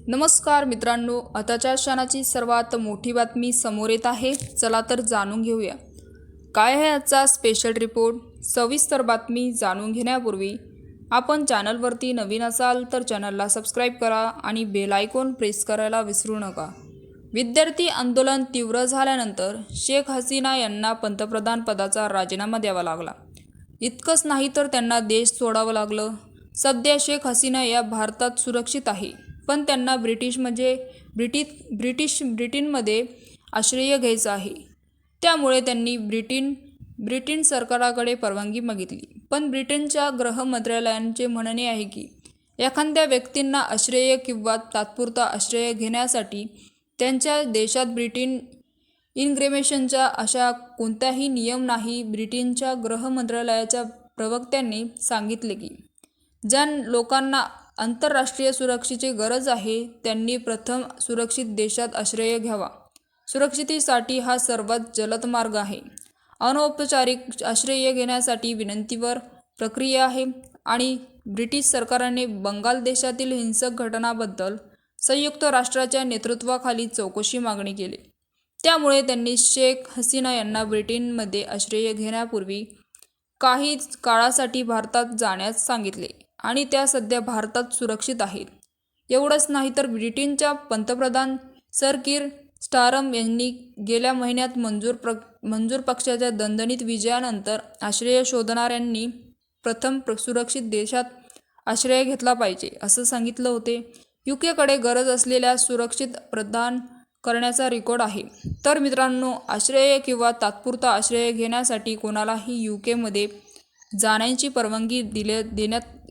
नमस्कार मित्रांनो आताच्या क्षणाची सर्वात मोठी बातमी समोर येत आहे. चला तर जाणून घेऊया. काय आहे आजचा स्पेशल रिपोर्ट सविस्तर बातमी जाणून घेण्यापूर्वी आपण चॅनलवरती नवीन असाल तर चॅनलला सबस्क्राईब करा आणि बेल आयकॉन प्रेस करायला विसरू नका. विद्यार्थी आंदोलन तीव्र झाल्यानंतर शेख हसीना यांना पंतप्रधान पदाचा राजीनामा द्यावा लागला. इतकंच नाही तर त्यांना देश सोडावं लागलं. सध्या शेख हसीना या भारतात सुरक्षित आहे. पण त्यांना ब्रिटिश म्हणजे ब्रिटिश ब्रिटिश ब्रिटनमध्ये आश्रय घ्यायचं आहे. त्यामुळे त्यांनी ब्रिटन ब्रिटन सरकाराकडे परवानगी मागितली. पण ब्रिटनच्या गृह मंत्रालयांचे म्हणणे आहे की एखाद्या व्यक्तींना आश्रय किंवा तात्पुरता आश्रय घेण्यासाठी त्यांच्या देशात ब्रिटन इनग्रेमेशनचा अशा कोणताही नियम नाही ब्रिटनच्या गृह मंत्रालयाच्या प्रवक्त्यांनी सांगितले की ज्या लोकांना आंतरराष्ट्रीय सुरक्षेची गरज आहे त्यांनी प्रथम सुरक्षित देशात आश्रय घ्यावा. सुरक्षितेसाठी हा सर्वात जलद मार्ग आहे. अनौपचारिक आश्रय घेण्यासाठी विनंतीवर प्रक्रिया आहे आणि ब्रिटिश सरकारने बंगाल देशातील हिंसक घटनाबद्दल संयुक्त राष्ट्राच्या नेतृत्वाखाली चौकशी मागणी केली. त्यामुळे त्यांनी शेख हसीना यांना ब्रिटनमध्ये आश्रय घेण्यापूर्वी काही काळासाठी भारतात जाण्यास सांगितले. आणि त्या सध्या भारतात सुरक्षित आहेत. एवढंच नाही तर ब्रिटनच्या पंतप्रधान सर किर स्टारम यांनी गेल्या महिन्यात मंजूर प्र मंजूर पक्षाच्या दणदणीत विजयानंतर आश्रय शोधणाऱ्यांनी प्रथम प्र सुरक्षित देशात आश्रय घेतला पाहिजे असं सांगितलं होते. युकेकडे गरज असलेल्या सुरक्षित प्रदान करण्याचा रेकॉर्ड आहे. तर मित्रांनो आश्रय किंवा तात्पुरता आश्रय घेण्यासाठी कोणालाही यू केमध्ये जाण्याची परवानगी दिले देण्यात